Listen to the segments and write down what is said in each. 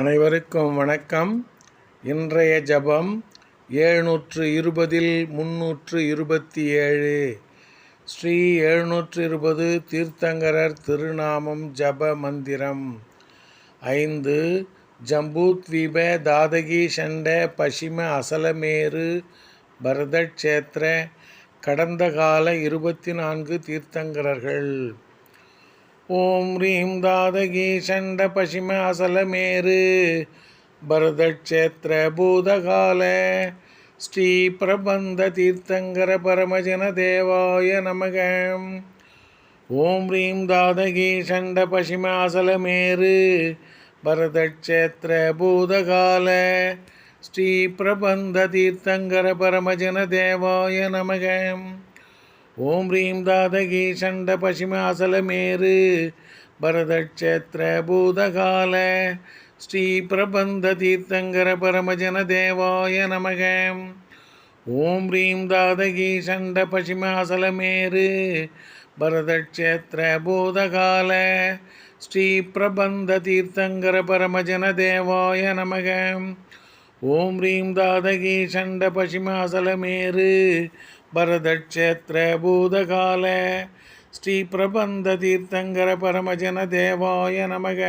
அனைவருக்கும் வணக்கம். இன்றைய ஜபம் எழுநூற்று இருபதில் முன்னூற்று இருபத்தி ஏழு ஸ்ரீ எழுநூற்று இருபது தீர்த்தங்கரர் திருநாமம் ஜப மந்திரம். ஐந்து ஜம்பூத்வீப தாதகி சண்ட பசிம அசலமேரு பரதக்ஷேத்திர கடந்த கால இருபத்தி நான்கு தீர்த்தங்கரர்கள். ஓம் ரீம் தாதகி சண்ட பசிம அசலமேரு பரதக்ஷேத்திர பூதகால. ஸ்ரீ பிரபந்த தீர்த்தங்கர பரமஜன தேவாய நமக. ஓம் ரீம் தாதகி சண்ட பசிம அசலமேரு பரதக்ஷேத்திர பூதகால. ஸ்ரீ பிரபந்த தீர்த்தங்கர பரமஜன தேவாய நமகம் ஓம் ரீம் தாதகி சண்ட பசிமாசலமேரு பரதக்ஷேத்திர பூதகால ஸ்ரீ பிரபந்த தீர்த்தங்கர பரமஜன தேவாய நமக. ஓம் ரீம் தாதகி சண்ட பசிமாசலமேரு பரதக்ஷேத்திர பூதகால ஸ்ரீ பிரபந்த தீர்த்தங்கர பரமஜன தேவாய நமக. ஓம் ரீம் தாதகி சண்ட பசிமாசலமேரு அசலமேரு பரதக்ஷேத்திர பூதகால ஸ்ரீ பிரபந்த தீர்த்தங்கர பரமஜன தேவாய நமக.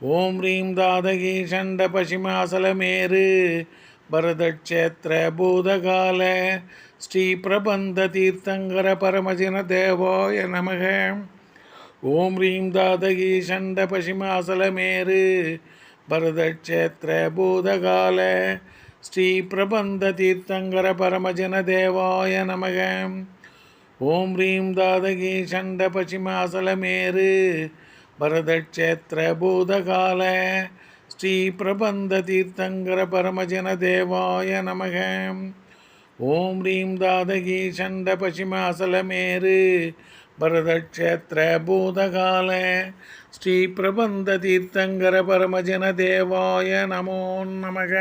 ஓம் ரீம் தாதகி ஷண்ட பசிம அசலமேரு பரதக்ஷேத்திர பூதகால ஸ்ரீ பிரபந்த தீர்த்தங்கர பரமஜன தேவாய நமக. ஓம் ரீம் தாதகி ஷண்ட பசிம அசலமேரு பரதக்ஷேத்திர பூதகால ஸ்ரீ பிரபந்த தீர்த்தங்கர பரமஜன தேவாய நமக. ஓம் ரீம் தாதகி சண்ட பசிமாசலமேரு பரதக்ஷேத்திர பூதகால ஸ்ரீ பிரபந்த தீர்த்தங்கர பரமஜன தேவாய நமக. ஓம் ரீம் தாதகி சண்ட பசிமாசலமேரு பரதக்ஷேத்திர பூதகால ஸ்ரீ பிரபந்த தீர்த்தங்கர பரமஜன தேவாய நமோ நமக.